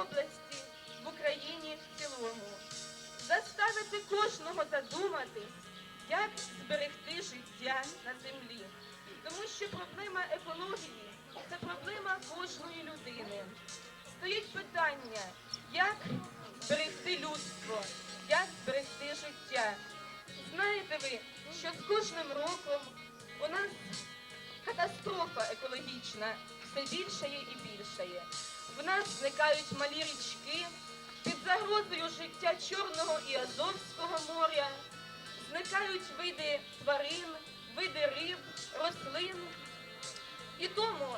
області, в Україні в цілому. Заставити кожного задуматись, як зберегти життя на землі. Тому що проблема екології це проблема кожної людини. Стоїть питання, як зберегти людство, як зберегти життя. Знаєте ви, що з кожним роком у нас катастрофа екологічна все більшає і більшає. В нас зникають малі річки під загрозою життя Чорного і Азовського моря, зникають види тварин, види риб, рослин. І тому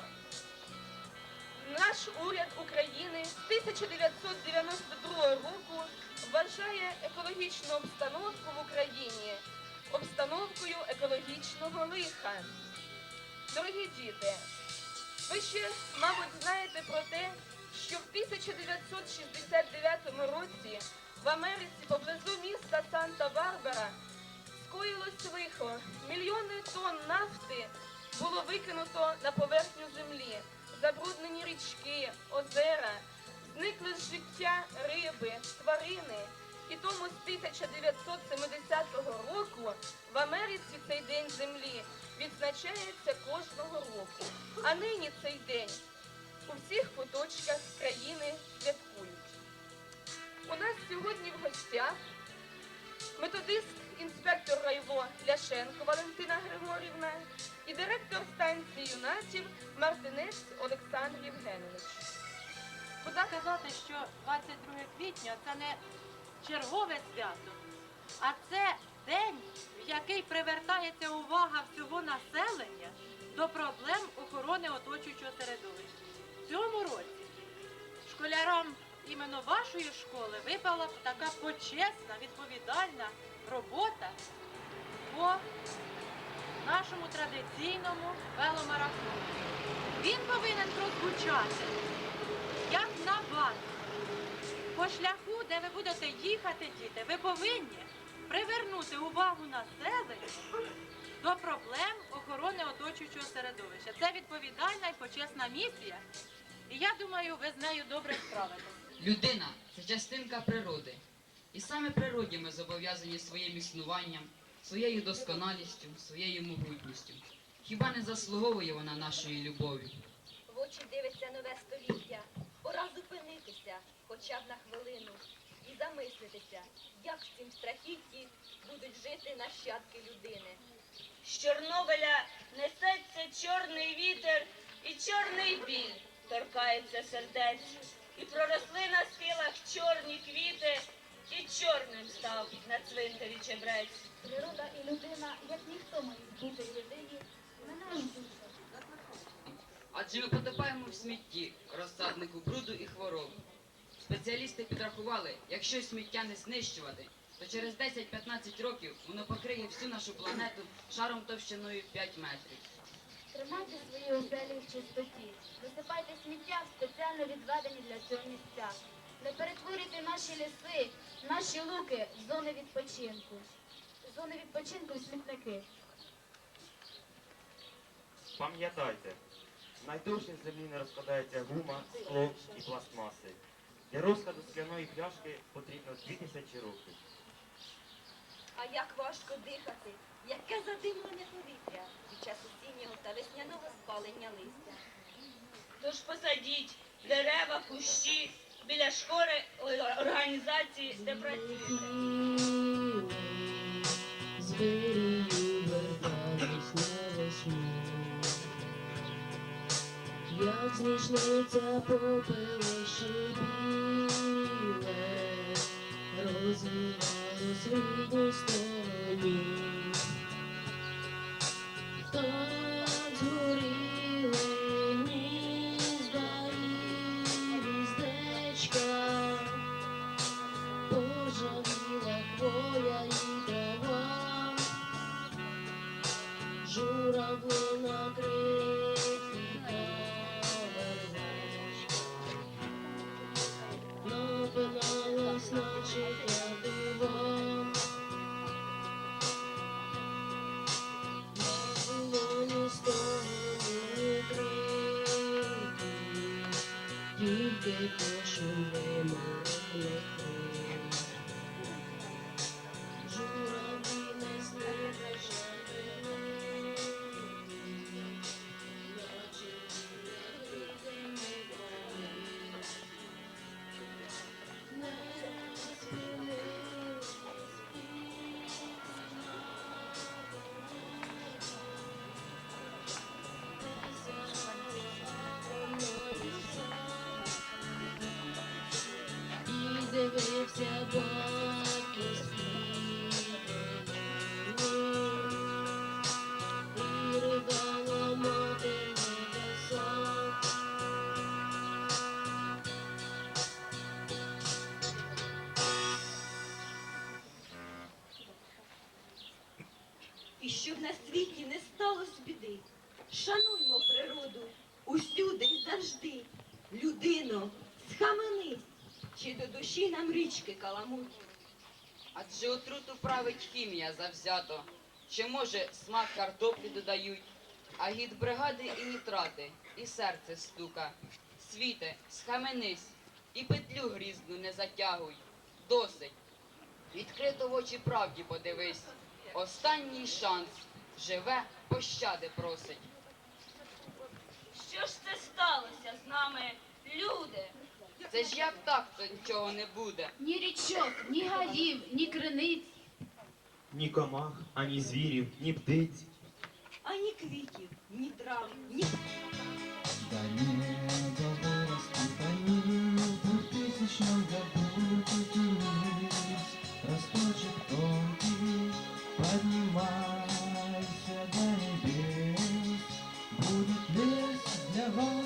наш уряд України з 1992 року вважає екологічну обстановку в Україні обстановкою екологічного лиха. Дорогі діти, ви ще, мабуть, знаєте про те, що в 1969 році в Америці поблизу міста Санта-Барбара скоїлось лихо. Мільйони тонн нафти було викинуто на поверхню землі. Забруднені річки, озера, зникли з життя риби, тварини. І тому з 1970 року в Америці цей день землі відзначається кожного року. А нині цей день у всіх куточках країни святкують. У нас сьогодні в гостях методист інспектор райво Ляшенко Валентина Григорівна і директор станції юнатів Мартинець Олександр Євгенович. Ласка, сказати, що 22 квітня це не чергове свято, а це день, в який привертається увага всього населення до проблем охорони оточуючого середовища. Цьому році школярам іменно вашої школи випала така почесна, відповідальна робота по нашому традиційному веломарафону. Він повинен прозвучати як на банк. По шляху, де ви будете їхати, діти, ви повинні привернути увагу населення до проблем охорони оточуючого середовища. Це відповідальна і почесна місія. І я думаю, ви з нею добре справитесь. Людина це частинка природи. І саме природі ми зобов'язані своїм існуванням, своєю досконалістю, своєю могутністю. Хіба не заслуговує вона нашої любові? В очі дивиться нове століття. Пора зупинитися хоча б на хвилину і замислитися, як в цім страхітті будуть жити нащадки людини. З Чорнобиля несеться чорний вітер і чорний біль торкається сердець. І проросли на схилах чорні квіти, і чорним став на цвинтарі чебрець. Природа і людина, як ніхто мають бути в людині, мене душу. Адже ми потопаємо в смітті, розсаднику бруду і хвороб. Спеціалісти підрахували, якщо сміття не знищувати, то через 10-15 років воно покриє всю нашу планету шаром товщиною 5 метрів. Тримайте свої оселі в чистоті. Висипайте сміття в спеціально відведені для цього місця. Не перетворюйте наші ліси, наші луки в зони відпочинку. Зони відпочинку в смітники. Пам'ятайте, найдовше в землі не розкладається гума, скло і пластмаси. Для розкладу скляної пляшки потрібно 2000 років. А як важко дихати, яке задимлення повітря під час осіннього та весняного спалення листя. Тож посадіть дерева, кущі біля шкори організації, де працюєте. Звірію вертались навесні, як знайшлиться чи до душі нам річки каламуть. Адже отруту править хімія завзято, що може смак картоплі додають, а гід бригади і нітрати, і серце стука. Світе, схаменись, і петлю грізну не затягуй. Досить. Відкрито в очі правді подивись. Останній шанс живе, пощади просить. Що ж це сталося з нами, люди? Це ж як так, то нічого не буде. Ні річок, ні гаїв, ні криниць. Ні комах, ані звірів, ні птиць. Ані квітів, ні трав, ні Да небо вырастет они в двухтысячном году купились. Росточек тонкий, поднимайся до небес. Будет лес для вас,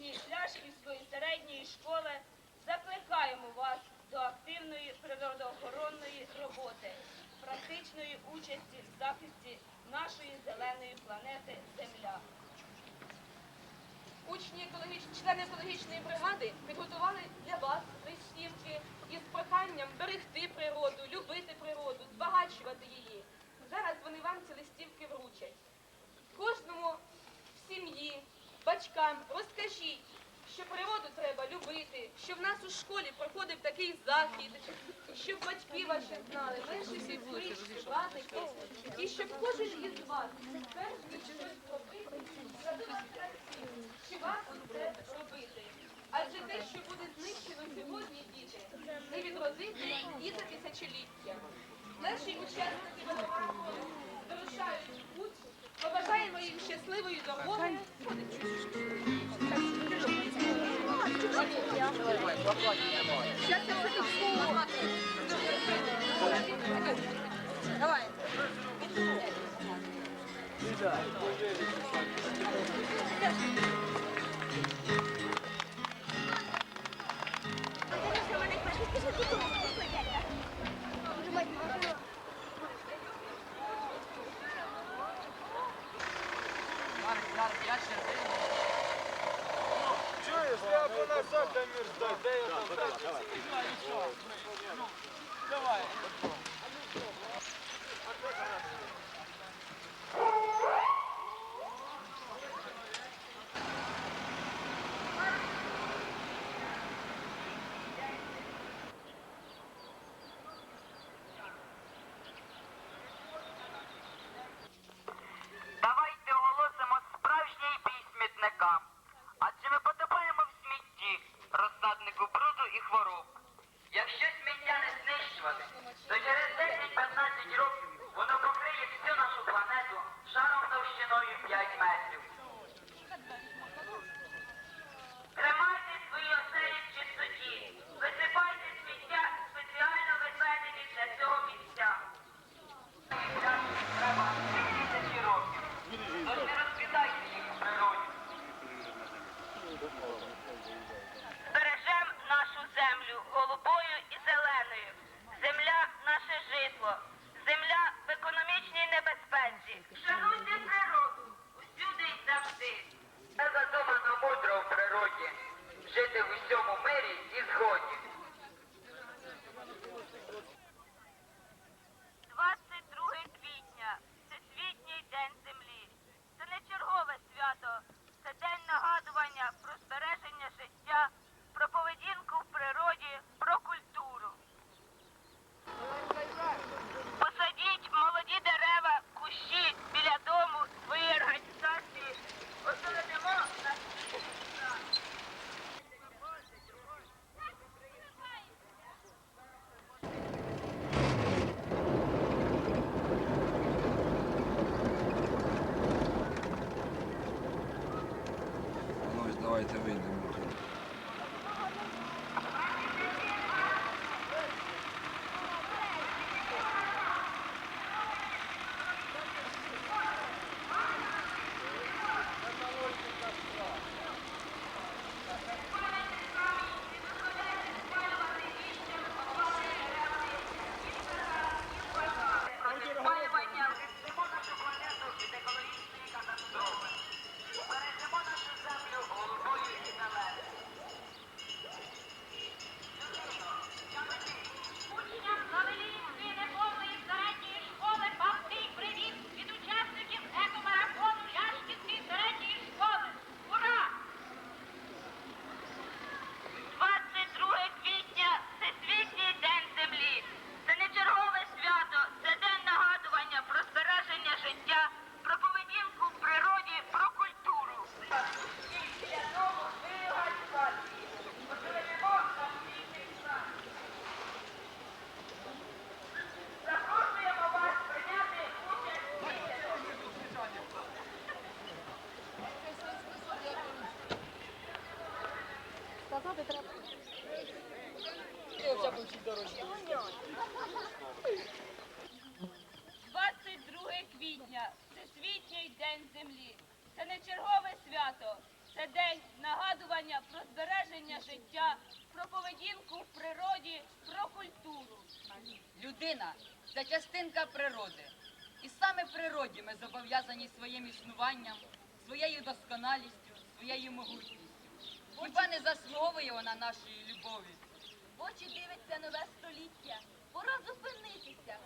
Учні Пляшківської середньої школи, закликаємо вас до активної природоохоронної роботи, практичної участі в захисті нашої зеленої планети Земля. Учні екологічні, члени екологічної бригади підготували для вас листівки із проханням берегти природу, любити природу, збагачувати її. Зараз вони вам ці листівки вручать. Кожному в сім'ї, батькам розкажіть, що природу треба любити, що в нас у школі проходив такий захід, щоб батьки ваші знали, менше сестрички, братики, і щоб кожен із вас, перш щось робити, задумався над чи варто це робити. Адже те, що буде знищено сьогодні, діти, не відродити і за тисячоліття. Наші учасники марафону вирушають. Побажаємо їм щасливої дороги. Давайте 22 квітня Всесвітній день землі. Це не чергове свято, це день нагадування про збереження життя, про поведінку в природі, про культуру. Людина це частинка природи. І саме природі ми зобов'язані своїм існуванням, своєю досконалістю, своєю могутністю. Хіба не заслуговує вона нашої любові? В очі дивиться нове століття. Пора зупинитися.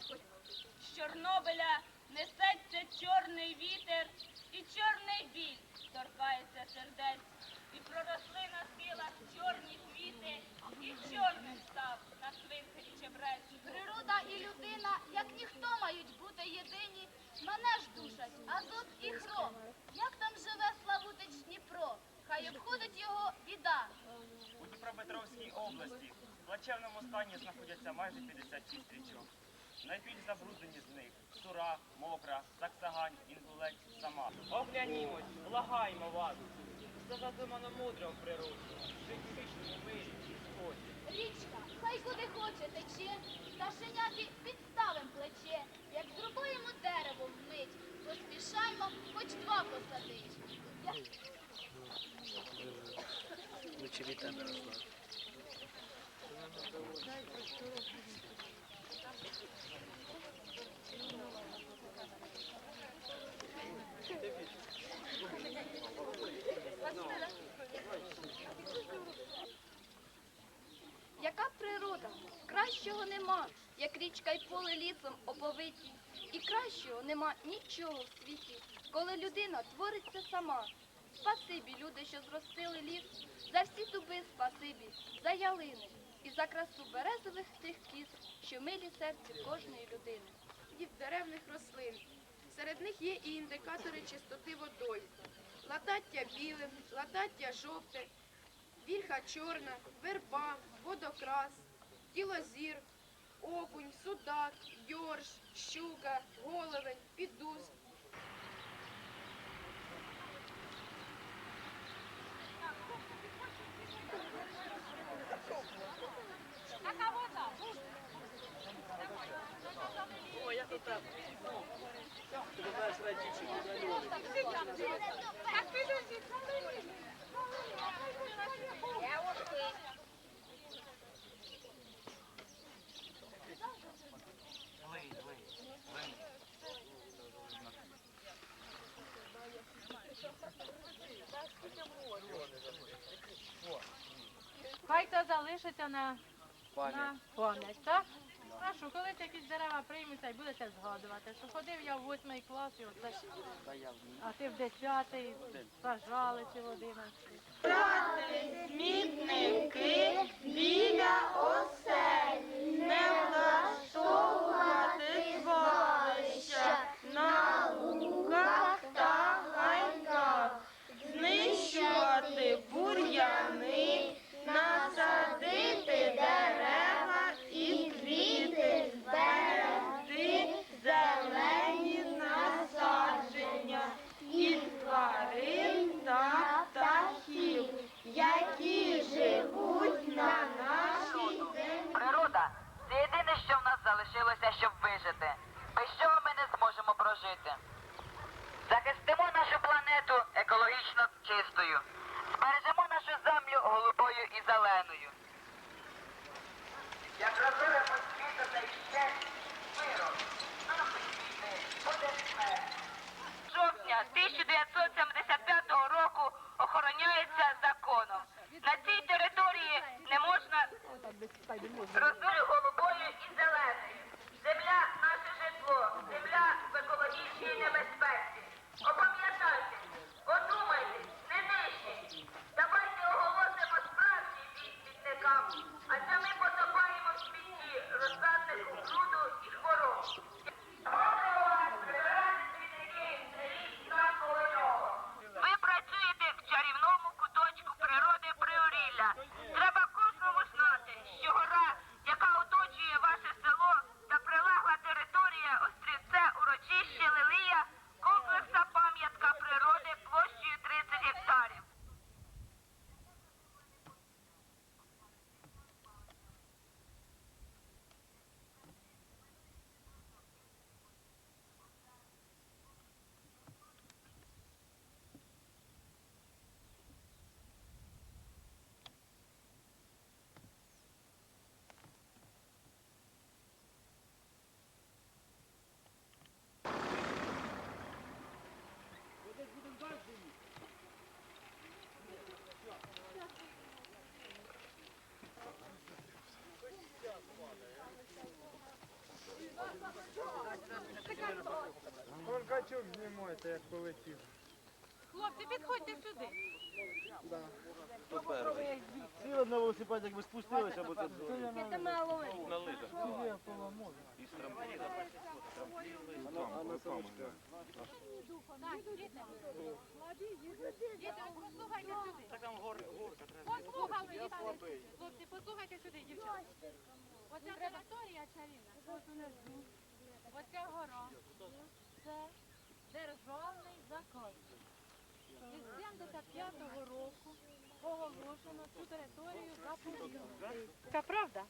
З Чорнобиля несеться чорний вітер, і чорний біль торкається сердець. І проросли на схилах чорні квіти, і чорним став на свинці чебрець. Природа і людина, як ніхто, мають бути єдині. Мене ж душать азот і хром. Як там живе Славутич Дніпро? Хай обходить його біда. У Дніпропетровській області в плачевному стані знаходяться майже 56 річок. Найбільш забруднені з них Сура, Мокра, Саксагань, Інгулець, Сама. Оглянімось, благаємо вас. Все задумано мудро в природі. Вічному мирі і сході. Річка, хай куди хоче тече, пташеняті підставим плече. Як зрубуємо дерево вмить, поспішаймо, хоч два посадить. Лучше від тебе росла. Яка природа? Кращого нема, як річка й поле лісом оповиті. І кращого нема нічого в світі, коли людина твориться сама. Спасибі, люди, що зростили ліс, за всі дуби спасибі, за ялини і за красу березових тих кіз, що милі серцю кожної людини. від деревних рослин. Серед них є і індикатори чистоти водою. Латаття біле, латаття жовте, вільха чорна, верба, водокрас, ділозір, окунь, судак, йорш, щука, головень, підус. Така вода. Так підожди, Хай то залишиться на на пам'ять, так? А що, коли якісь дерева приймуться і будете згадувати, що ходив я в восьмий клас, і оце, а ти в десятий, сажали чи в одинадцятий. Смітники біля оселі, не влаштовувати знімайте, як полетів. Хлопці, підходьте сюди. Сіли на велосипеді, якби спустилися, бо це Це мало. на лижах. І з трампліна. А на самочках. Діти, послухайте сюди. Так там горка треба. Послухайте, діти. Хлопці, послухайте сюди, дівчата. Оця територія чарівна. Оця гора. Це державний закон. Із 75-го року оголошено цю територію заповідною. Це правда?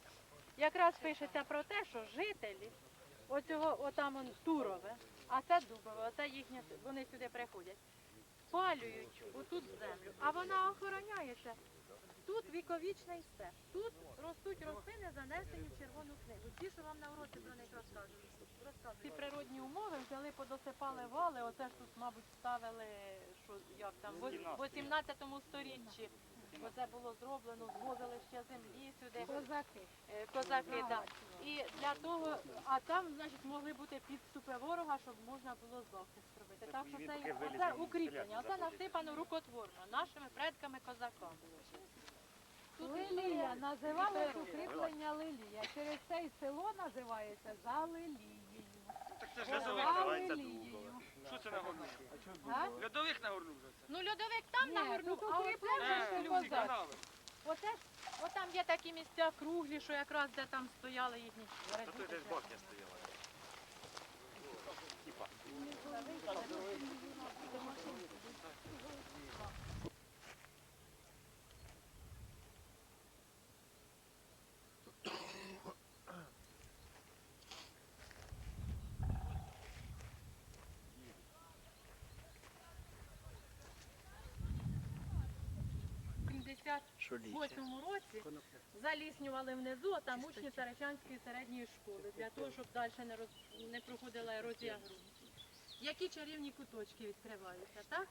Якраз пишеться про те, що жителі оцього, отам он Турове, а це Дубове, оце їхнє, вони сюди приходять, спалюють отут землю, а вона охороняється. Тут віковічний степ. Тут ростуть рослини, занесені в червону книгу. Ті, що вам на уроці про них розказують. Ці природні умови взяли, подосипали вали, оце ж тут, мабуть, ставили, що як там, в 18 сторіччі. Оце було зроблено, звозили ще землі сюди. Козаки. Козаки, так. І для того, а там, значить, могли бути підступи ворога, щоб можна було захист робити. Так що це, це укріплення, це насипано рукотворно нашими предками козаками. Лилія, називалось укріплення Лилія. Через це й село називається за Лилією. Так це ж льодовик називається Лилією. Що це нагорнув? А? Льодовик нагорнув за це. Ну, льодовик там нагорнув, а укріплення канали. Оце ж, отам є такі місця круглі, що якраз де там стояли їхні Та тут десь башня стояла. В 78 році заліснювали внизу, а там учні Тарачанської середньої школи, для того, щоб далі не, роз... не проходила ерозія ґрунту. Які чарівні куточки відкриваються, так?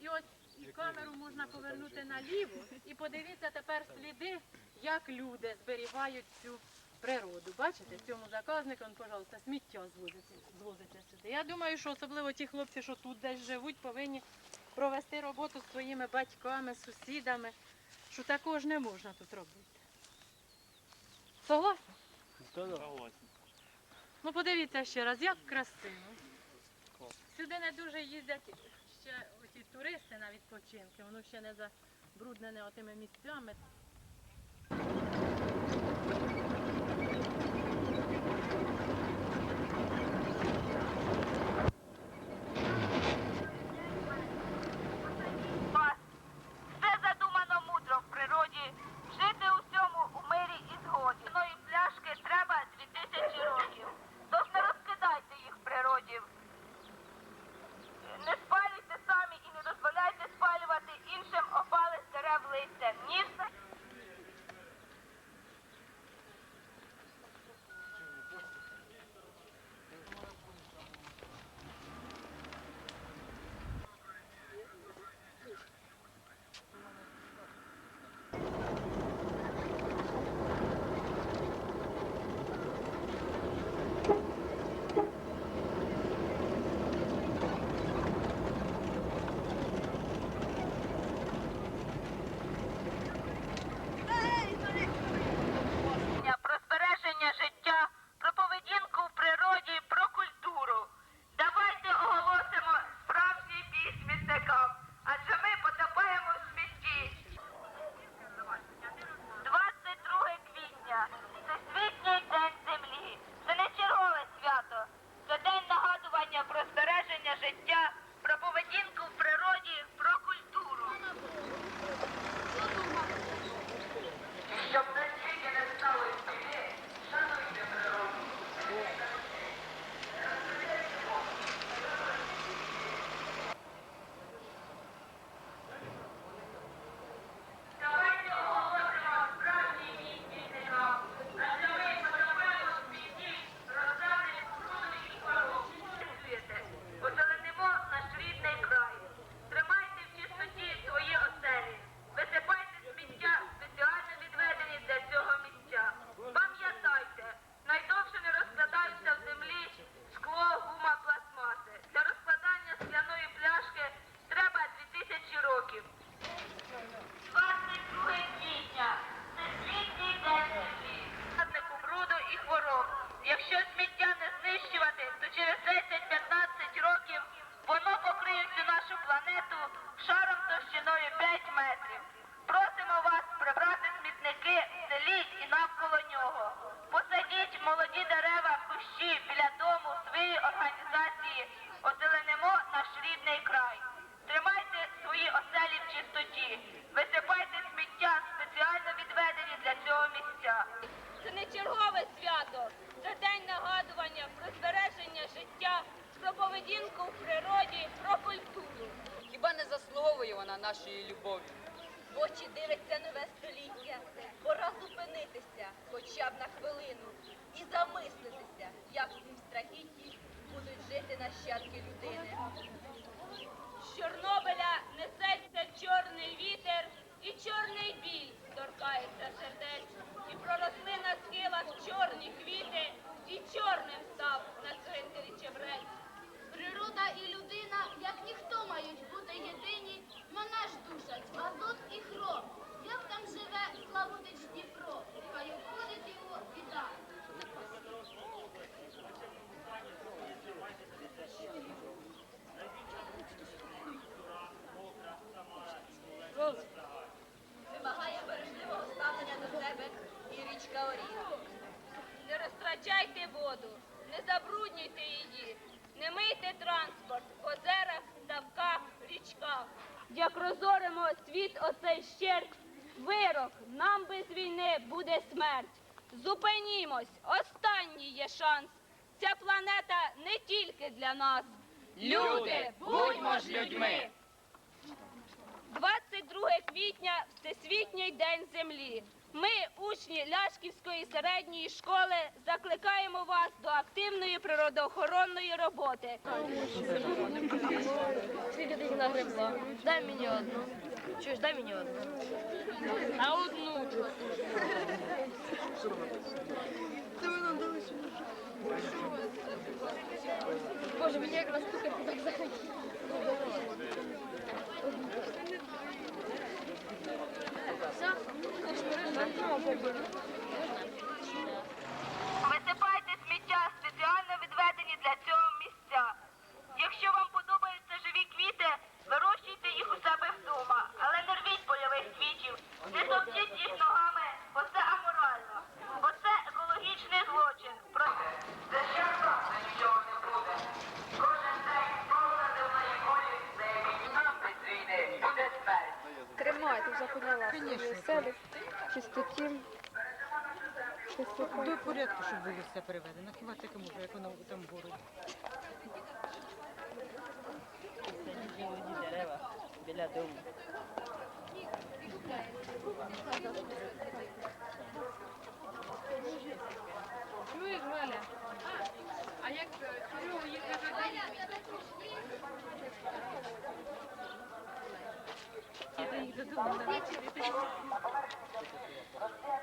І ось і камеру можна повернути наліво і подивіться тепер сліди, як люди зберігають цю природу. Бачите, цьому заказнику, он, пожалуйста, сміття звозиться, звозиться сюди. Я думаю, що особливо ті хлопці, що тут десь живуть, повинні провести роботу з своїми батьками, сусідами, що такого ж не можна тут робити. Согласні? Ну подивіться ще раз, як красиво. Сюди не дуже їздять ще оці туристи на відпочинки, воно ще не забруднене отими місцями. Оселі в чистоті, висипайте сміття спеціально відведені для цього місця. Це не чергове свято, це день нагадування про збереження життя, про поведінку в природі, про культуру. Хіба не заслуговує вона нашої любові? В очі дивиться нове століття. Пора зупинитися хоча б на хвилину і замислитися, як в цім страхітті будуть жити нащадки людини. З Чорнобиля несеться чорний вітер і чорний біль торкається сердець. І проросли на схилах чорні квіти, і чорним став на цвинтарі чебрець. Природа і людина, як ніхто, мають бути єдині. Мене ж душать азот і хром. Як там живе Славутич Дніпро, хай обходить його біда. Вимагає бережливого ставлення до себе і річка Оріг. Не розтрачайте воду, не забруднюйте її, не мийте транспорт в озерах, ставках, річках. Як розоримо світ оцей щерк, вирок, нам без війни буде смерть. Зупинімось, останній є шанс. Ця планета не тільки для нас. Люди, будьмо ж людьми! 22 квітня Всесвітній день землі. Ми, учні Ляшківської середньої школи, закликаємо вас до активної природоохоронної роботи. Ти їх нагребла? Дай мені одну. Чуєш, дай мені одну. А одну. Боже, мені якраз тільки так захотілося. Чистоті. До порядку, щоб було все переведено. Хіба таке може, як воно там дерева біля дому. Чуєш, Галя? А як Серегу їх Їх додому. Gracias.